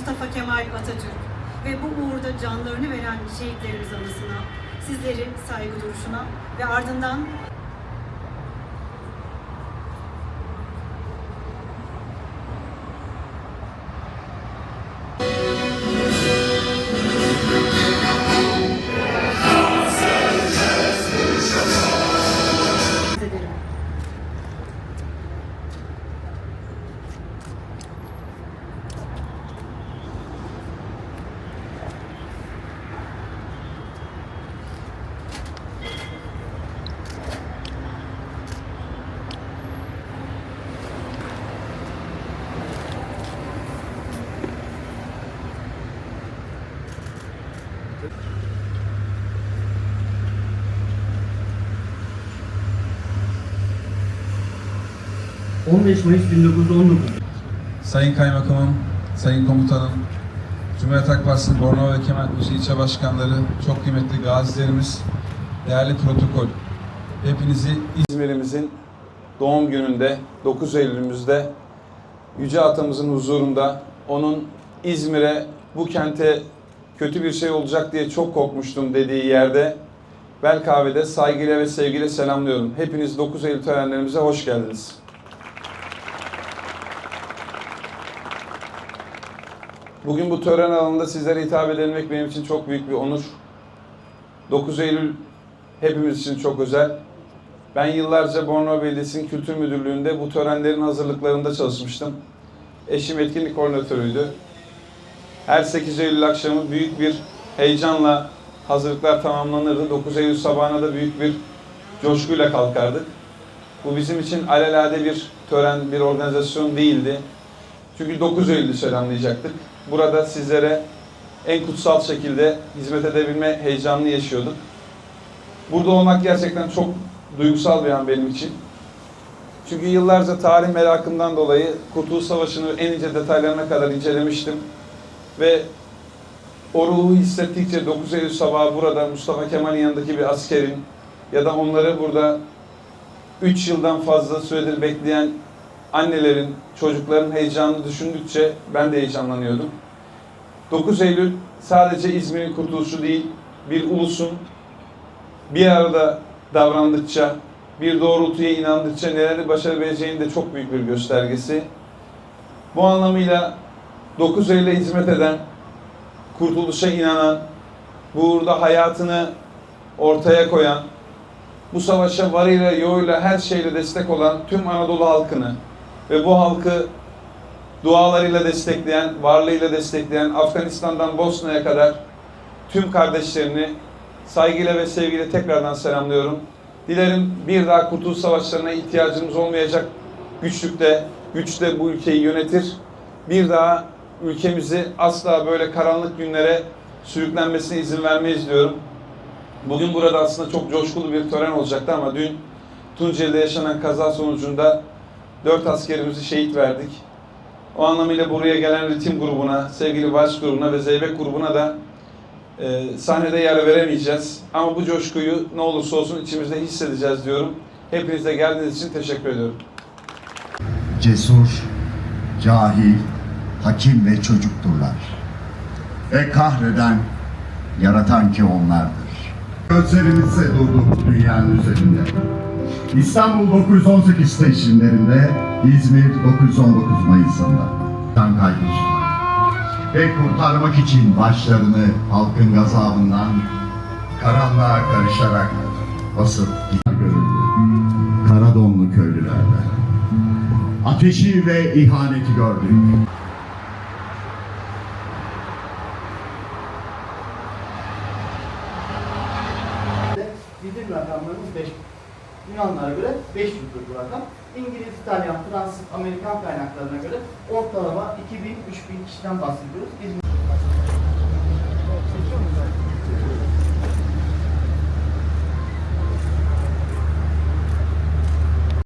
Mustafa Kemal Atatürk ve bu uğurda canlarını veren şehitlerimiz anısına, sizleri saygı duruşuna ve ardından Hı. 15 Mayıs 1919 Sayın Kaymakamım, Sayın Komutanım, Cumhuriyet Halk Partisi Bornova ve Kemalpaşa ilçe başkanları, çok kıymetli gazilerimiz, değerli protokol. Hepinizi İzmir'imizin doğum gününde, 9 Eylül'ümüzde Yüce Atamızın huzurunda onun İzmir'e, bu kente kötü bir şey olacak diye çok korkmuştum dediği yerde Belkave'de saygıyla ve sevgiyle selamlıyorum. Hepiniz 9 Eylül törenlerimize hoş geldiniz. Bugün bu tören alanında sizlere hitap edebilmek benim için çok büyük bir onur. 9 Eylül hepimiz için çok özel. Ben yıllarca Bornova Belediyesi'nin Kültür Müdürlüğü'nde bu törenlerin hazırlıklarında çalışmıştım. Eşim etkinlik koordinatörüydü. Her 8 Eylül akşamı büyük bir heyecanla hazırlıklar tamamlanırdı. 9 Eylül sabahına da büyük bir coşkuyla kalkardık. Bu bizim için alelade bir tören, bir organizasyon değildi. Çünkü 9 Eylül'ü selamlayacaktık. Burada sizlere en kutsal şekilde hizmet edebilme heyecanını yaşıyorduk. Burada olmak gerçekten çok duygusal bir an benim için. Çünkü yıllarca tarih merakımdan dolayı Kurtuluş Savaşı'nı en ince detaylarına kadar incelemiştim. Ve o ruhu hissettikçe 9 Eylül sabahı burada Mustafa Kemal'in yanındaki bir askerin ya da onları burada 3 yıldan fazla süredir bekleyen annelerin, çocukların heyecanını düşündükçe ben de heyecanlanıyordum. 9 Eylül sadece İzmir'in kurtuluşu değil, bir ulusun bir arada davrandıkça, bir doğrultuya inandıkça neleri başarabileceğinin de çok büyük bir göstergesi. Bu anlamıyla 9 Eylül'e hizmet eden, kurtuluşa inanan, bu uğurda hayatını ortaya koyan, bu savaşa varıyla yoğuyla her şeyle destek olan tüm Anadolu halkını ve bu halkı dualarıyla destekleyen, varlığıyla destekleyen Afganistan'dan Bosna'ya kadar tüm kardeşlerini saygıyla ve sevgiyle tekrardan selamlıyorum. Dilerim bir daha kurtuluş savaşlarına ihtiyacımız olmayacak güçlükte, güçte bu ülkeyi yönetir. Bir daha ülkemizi asla böyle karanlık günlere sürüklenmesine izin vermeyiz diyorum. Bugün burada aslında çok coşkulu bir tören olacaktı ama dün Tunceli'de yaşanan kaza sonucunda dört askerimizi şehit verdik. O anlamıyla buraya gelen ritim grubuna, sevgili Vals grubuna ve Zeybek grubuna da e, sahnede yer veremeyeceğiz. Ama bu coşkuyu ne olursa olsun içimizde hissedeceğiz diyorum. Hepinize geldiğiniz için teşekkür ediyorum. cesur, cahil, hakim ve çocukturlar. Ve kahreden, yaratan ki onlardır. Gözlerimizse durdu bu dünyanın üzerinde. İstanbul 918 seçimlerinde, İzmir 919 Mayıs'ında. Can kaygısı. Ve kurtarmak için başlarını halkın gazabından karanlığa karışarak basıp görüldü. Karadonlu köylülerden. Ateşi ve ihaneti gördük. 35 Yunanlara göre 500'dür bu rakam. İngiliz, İtalyan, Fransız, Amerikan kaynaklarına göre ortalama 2000-3000 kişiden bahsediyoruz. İzmir